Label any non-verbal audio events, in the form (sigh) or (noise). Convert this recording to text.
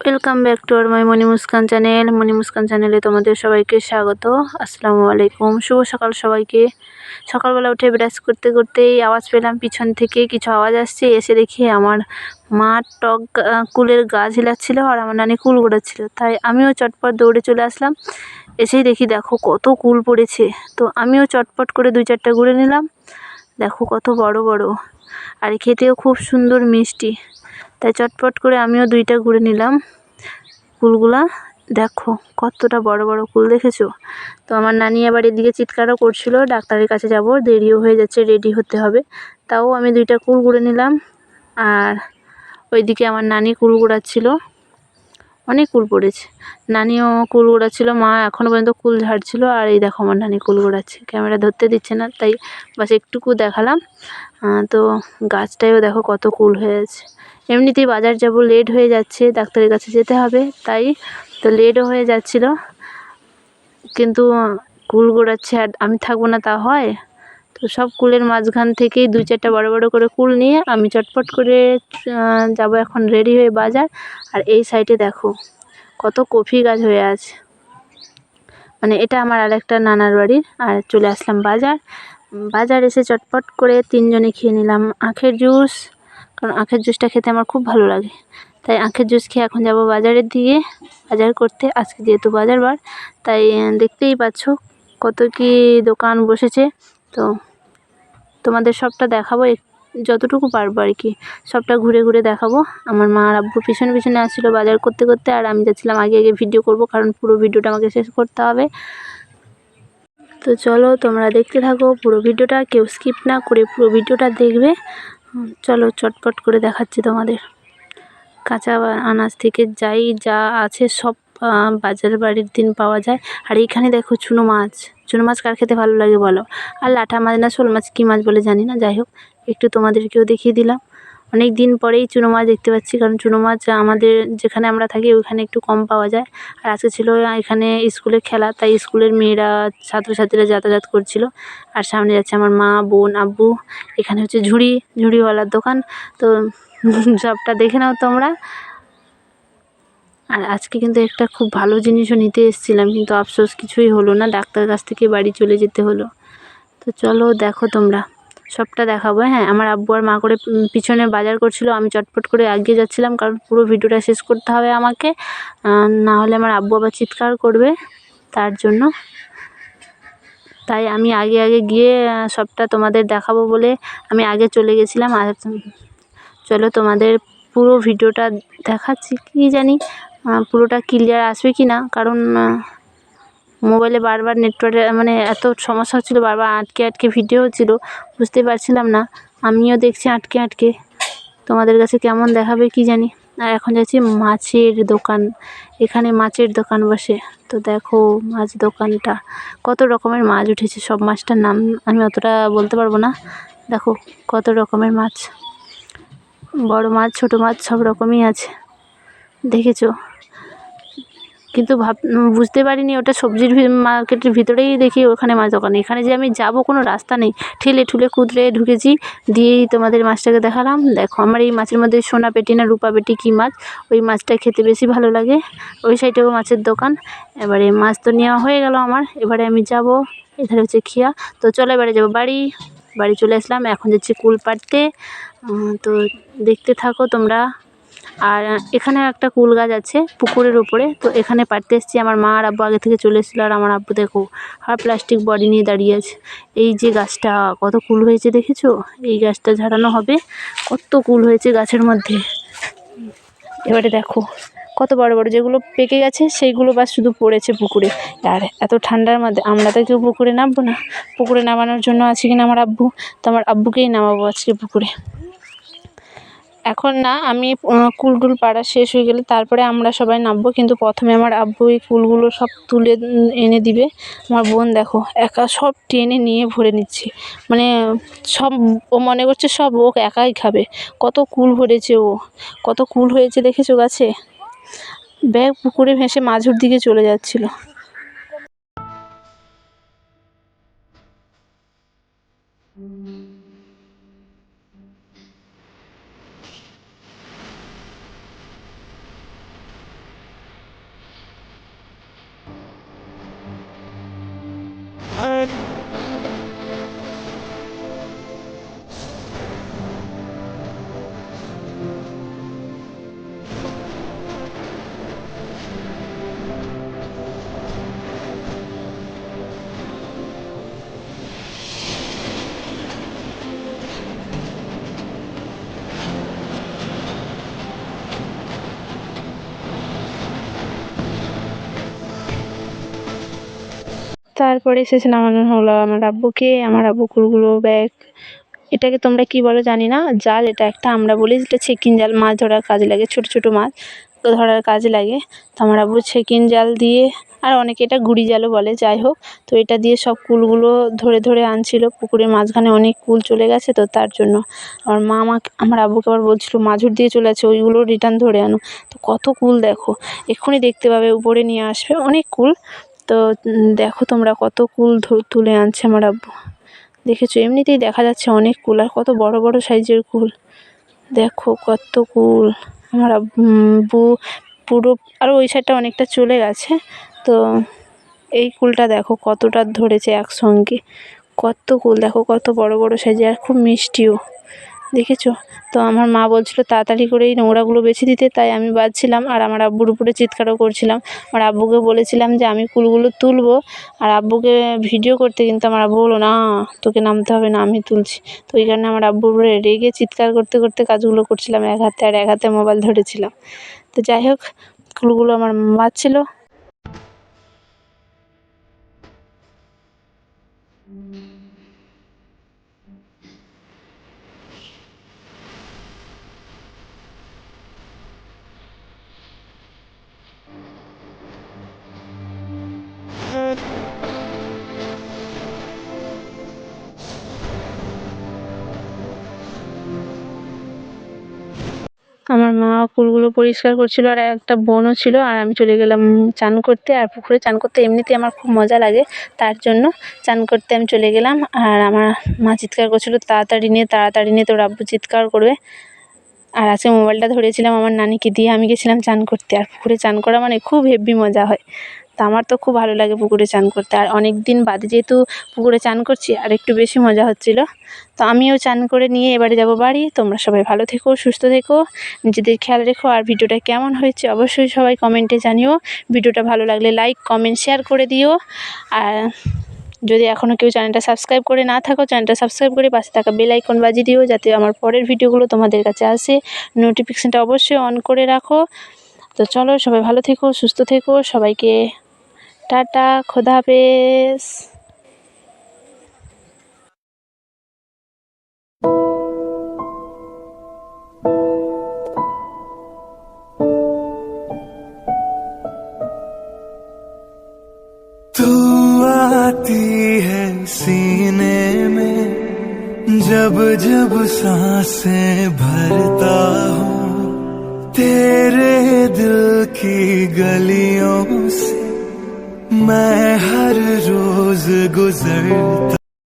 Welcome back to আর my Moni Muskan channel Moni Muskan চ্যানেলে তোমাদের সবাইকে স্বাগত। আসসালামু আলাইকুম। শুভ সকাল সবাইকে। সকালবেলা উঠে ব্রাশ করতে করতেই আওয়াজ পেলাম পিছন থেকে। কিছু আওয়াজ আসছে। এসে দেখি আমার মা টক কুলের গাছ হিলাচ্ছিল আর আমার নানি কুল গোড়াচ্ছিল। তাই আমিও চটপট দৌড়ে চলে আসলাম। এসেই দেখি দেখো কত কুল পড়েছে। তো আমিও চটপট করে দুই চারটা গুঁড়ে নিলাম। দেখো কত বড় বড়। আর খেতেও খুব সুন্দর মিষ্টি। তাই চটপট করে আমিও দুইটা ঘুরে নিলাম কুলগুলা দেখো, কতটা বড় বড় কুল দেখেছ? তো আমার নানি আবার এদিকে চিৎকারও করছিল, ডাক্তারের কাছে যাব, দেরিও হয়ে যাচ্ছে রেডি হতে হবে। তাও আমি দুইটা কুল গুঁড়ে নিলাম। আর ওইদিকে আমার নানি কুল গুড়াচ্ছিল। অনেক কুল পড়েছে। নানিও কুল গোড়াচ্ছিল, মা এখনও পর্যন্ত কুল ঝাড়ছিল, আর এই দেখো আমার নানি কুল গোড়াচ্ছে। ক্যামেরা ধরতে দিচ্ছে না, তাই বাস একটুকু দেখালাম। তো গাছটায়ও দেখো কত কুল হয়ে আছে এমনিতেই বাজার যাব লেট হয়ে যাচ্ছে, ডাক্তারের কাছে যেতে হবে, তাই তো লেটও হয়ে যাচ্ছিল। কিন্তু কুল গোড়াচ্ছে, আর আমি থাকব না তা হয়। তো সব কুলের মাঝখান থেকেই দুই চারটা বড় বড় করে কুল নিয়ে আমি চটপট করে যাব এখন রেডি হয়ে বাজার। আর এই সাইডে দেখো, কত কফি গাছ হয়ে আছে। মানে এটা আমার আর একটা নানার বাড়ির আর চলে আসলাম বাজার। বাজার এসে চটপট করে তিনজনে খেয়ে নিলাম, আখের জুস কারণ আখের জুসটা খেতে আমার খুব ভালো লাগে। তাই আখের জুস খেয়ে এখন যাব বাজারের দিকে। বাজার করতে, আজকে যেহেতু বাজার বার, তাই দেখতেই পাচ্ছ কত কি দোকান বসেছে। তো, তোমাদের সবটা দেখাবো যতটুকু পারব আর কি। সবটা ঘুরে ঘুরে দেখাবো। আমার মা আর আব্বু পিছনে পিছনে আসছিল বাজার করতে করতে, আর আমি যাচ্ছিলাম আগে আগে ভিডিও করব, কারণ পুরো ভিডিওটা আমাকে শেষ করতে হবে। তো চলো তোমরা দেখতে থাকো পুরো ভিডিওটা, কেউ স্কিপ না করে পুরো ভিডিওটা দেখবে। চলো চটপট করে দেখাচ্ছি তোমাদের। কাঁচা আনাজ থেকে যাই, যা আছে সব বাজার বাড়ির দিন পাওয়া যায়। আর এইখানে দেখো চুনো মাছ। চুনো মাছ কার খেতে ভালো লাগে বলো? আর লাঠা মাছ না শোল মাছ কী মাছ বলে জানি না, যাই হোক, একটু তোমাদেরকেও দেখিয়ে দিলাম। অনেক দিন পরেই চুনো মাছ দেখতে পাচ্ছি, কারণ চুনো মাছ আমাদের যেখানে আমরা থাকি ওইখানে একটু কম পাওয়া যায়। আর আজকে ছিল এখানে স্কুলে খেলা, তাই স্কুলের মেয়েরা, ছাত্রছাত্রীরা যাতায়াত করছিল। আর সামনে যাচ্ছে আমার মা, বোন, আব্বু। এখানে হচ্ছে ঝুড়ি, ঝুড়িওয়ালার দোকান। তো (laughs) সবটা দেখে নাও তোমরা। আর আজকে কিন্তু একটা খুব ভালো জিনিসও নিতে এসেছিলাম, কিন্তু আফসোস কিছুই হলো না। ডাক্তার কাছ থেকে বাড়ি চলে যেতে হলো। তো চলো দেখো তোমরা। সবটা দেখাবো। হ্যাঁ আমার আব্বু আর মা করে পিছনে বাজার করছিল। আমি চটপট করে এগিয়ে যাচ্ছিলাম কারণ পুরো ভিডিওটা শেষ করতে হবে আমাকে। না হলে আমার আব্বু আবার চিৎকার করবে তার জন্য। তাই আমি আগে আগে গিয়ে সবটা তোমাদের দেখাবো বলে আমি আগে চলে গেছিলাম। আর চলো তোমাদের পুরো ভিডিওটা দেখাচ্ছি, কি জানি পুরোটা ক্লিয়ার আসবে কি না কারণ মোবাইলে বারবার নেটওয়ার্কের মানে এত সমস্যা হচ্ছিল, বারবার আটকে আটকে ভিডিও হচ্ছিল বুঝতে পারছিলাম না। আমিও দেখছি আটকে আটকে। তোমাদের কাছে কেমন দেখাবে কি জানি। আর এখন যাচ্ছি মাছের দোকান। এখানে মাছের দোকান বসে। তো দেখো মাছ দোকানটা। কত রকমের মাছ উঠেছে, সব মাছটার নাম আমি অতটা বলতে পারব না। দেখো কত রকমের মাছ। বড় মাছ, ছোট মাছ, সব রকমই আছে। দেখেছ? কিন্তু ভাব বুঝতে পারিনি ওটা সবজির মার্কেটের ভিতরেই দেখি ওখানে মাছ দোকান। এখানে যে আমি যাব কোনো রাস্তা নেই। ঠেলে ঠুলে কুদরে ঢুকেছি, দিয়েই তোমাদের মাছটাকে দেখালাম। দেখো, আমার এই মাছের মধ্যে সোনা পেটি না রূপা পেটি কী মাছ? ওই মাছটা খেতে বেশি ভালো লাগে। ওই সাইডেও মাছের দোকান। এবারে মাছ তো নেওয়া হয়ে গেল আমার। এবারে আমি যাব। এখানে হচ্ছে খিয়া। তো চলে এবারে যাব বাড়ি। বাড়ি চলে আসলাম। এখন যাচ্ছি কুল পাড়তে তো দেখতে থাকো তোমরা। আর এখানে একটা কুল গাছ আছে পুকুরের উপরে। তো এখানে পাড়তে এসেছি আমার মা আর আব্বু আগে থেকে চলে এসেছিল আর আমার আব্বু দেখো আর প্লাস্টিক বডি নিয়ে দাঁড়িয়ে আছে। এই যে গাছটা, কত কুল হয়েছে দেখেছ? এই গাছটা ঝাড়ানো হবে। কত কুল হয়েছে গাছের মধ্যে। এবারে দেখো, কত বড় বড় যেগুলো পেকে গেছে, সেইগুলো বাস শুধু পড়েছে পুকুরে। আর এত ঠান্ডার মধ্যে, আমরা তো কেউ পুকুরে নামবো না। পুকুরে নামানোর জন্য আছে কিনা আমার আব্বু? তো আমার আব্বুকেই নামাবো আজকে পুকুরে। এখন না, আমি কুল টুল পাড়া শেষ হয়ে গেলে তারপরে আমরা সবাই নামবো। কিন্তু প্রথমে আমার আব্বু এই কুলগুলো সব তুলে এনে দিবে। আমার বোন দেখো, একা সব টেনে নিয়ে ভরে নিচ্ছে। মানে সব, ও মনে করছে সব ও একাই খাবে। কত কুল ভরেছে ও। কত কুল হয়েছে দেখেছ গাছে? ব্যাগ পুকুরে ভেসে মাঝুর দিকে চলে যাচ্ছিল। তারপরে শেষে নামানো হলো আমার আব্বুকে, আমার আব্বু কুলগুলো ব্যাগ এটাকে তোমরা কি বলো জানি না, জাল এটা একটা, আমরা বলি যেটা ছেকিন জাল, মাছ ধরার কাজে লাগে, ছোট ছোট মাছ তো ধরার কাজে লাগে। তো আমার আব্বু ছেকিন জাল দিয়ে, আর অনেকে এটা গুড়ি জালও বলে, যাই হোক। তো এটা দিয়ে সব কুলগুলো ধরে ধরে আনছিল, পুকুরের মাঝখানে অনেক কুল চলে গেছে, তো তার জন্য আমার মা আমাকে আমার আব্বুকে আবার বলছিল, মাঝুর দিয়ে চলে আছে ওইগুলো রিটার্ন ধরে আনো। তো কত কুল দেখো, এক্ষুনি দেখতে পাবে, উপরে নিয়ে আসবে, অনেক কুল। তো দেখো তোমরা কত কুল তুলে আনছে আমার আব্বু। দেখেছ, এমনিতেই দেখা যাচ্ছে অনেক কুল, আর কত বড় বড় সাইজের কুল। দেখো কত কুল। আমার আব্বু পুরো, আর ওই সাইডটা অনেকটা চলে গেছে। তো, এই কুলটা দেখো কতটা ধরেছে একসঙ্গে। কত কুল, দেখো কত বড় বড় সাইজের, আর খুব মিষ্টিও। দেখেছ? তো আমার মা বলছিল তাড়াতাড়ি করে এই নোংরাগুলো বেছে দিতে, তাই আমি বাজছিলাম আর আমার আব্বুর উপরে চিৎকারও করছিলাম। আমার আব্বুকে বলেছিলাম যে আমি কুলগুলো তুলবো, আর আব্বুকে ভিডিও করতে কিন্তু আমার আব্বু বলল, না, তোকে নামতে হবে না, আমি তুলছি। তো ওই কারণে আমার আব্বুর উপরে রেগে চিৎকার করতে করতে কাজগুলো করছিলাম, এক হাতে আর এক হাতে মোবাইল ধরেছিলাম। তো যাই হোক কুলগুলো আমার বাজছিল। আমার মা কুলগুলো পরিষ্কার করছিল আর একটা বোনও ছিল আর আমি চলে গেলাম চান করতে আর পুকুরে চান করতে এমনিতে আমার খুব মজা লাগে। তার জন্য চান করতে আমি চলে গেলাম আর আমার মা চিৎকার করছিল, তাড়াতাড়ি নিয়ে তাড়াতাড়ি নিয়ে তোর আব্বু চিৎকার করবে। আর আজকে মোবাইলটা ধরেছিলাম আমার নানিকে দিয়ে আমি গেছিলাম চান করতে। আর পুকুরে চান করা মানে খুব হেভি মজা হয়। তা আমার তো খুব ভালো লাগে পুকুরে চান করতে। আর অনেক দিন বাদে যেহেতু পুকুরে চান করছি, আর একটু বেশি মজা হচ্ছিল। তো আমিও চান করে নিয়ে এবারে যাব বাড়ি। তোমরা সবাই ভালো থেকো, সুস্থ থেকো। নিজেদের খেয়াল রেখো আর ভিডিওটা কেমন হয়েছে অবশ্যই সবাই কমেন্টে জানিও। ভিডিওটা ভালো লাগলে লাইক, কমেন্ট, শেয়ার করে দিও। আর যদি এখনও কেউ চ্যানেলটা সাবস্ক্রাইব করে না থাকো, চ্যানেলটা সাবস্ক্রাইব করে পাশে থাকা বেল আইকন বাজিয়ে দিও যাতে আমার পরের ভিডিওগুলো তোমাদের কাছে আসে। নোটিফিকেশানটা অবশ্যই অন করে রাখো। তো চলো সবাই ভালো থেকো, সুস্থ থেকো। সবাইকে টাটা খোদা হাফেজ तू आती है सीने में जब जब सांसें भरता हूँ तेरे दिल की गलियों से मैं हर रोज गुजरता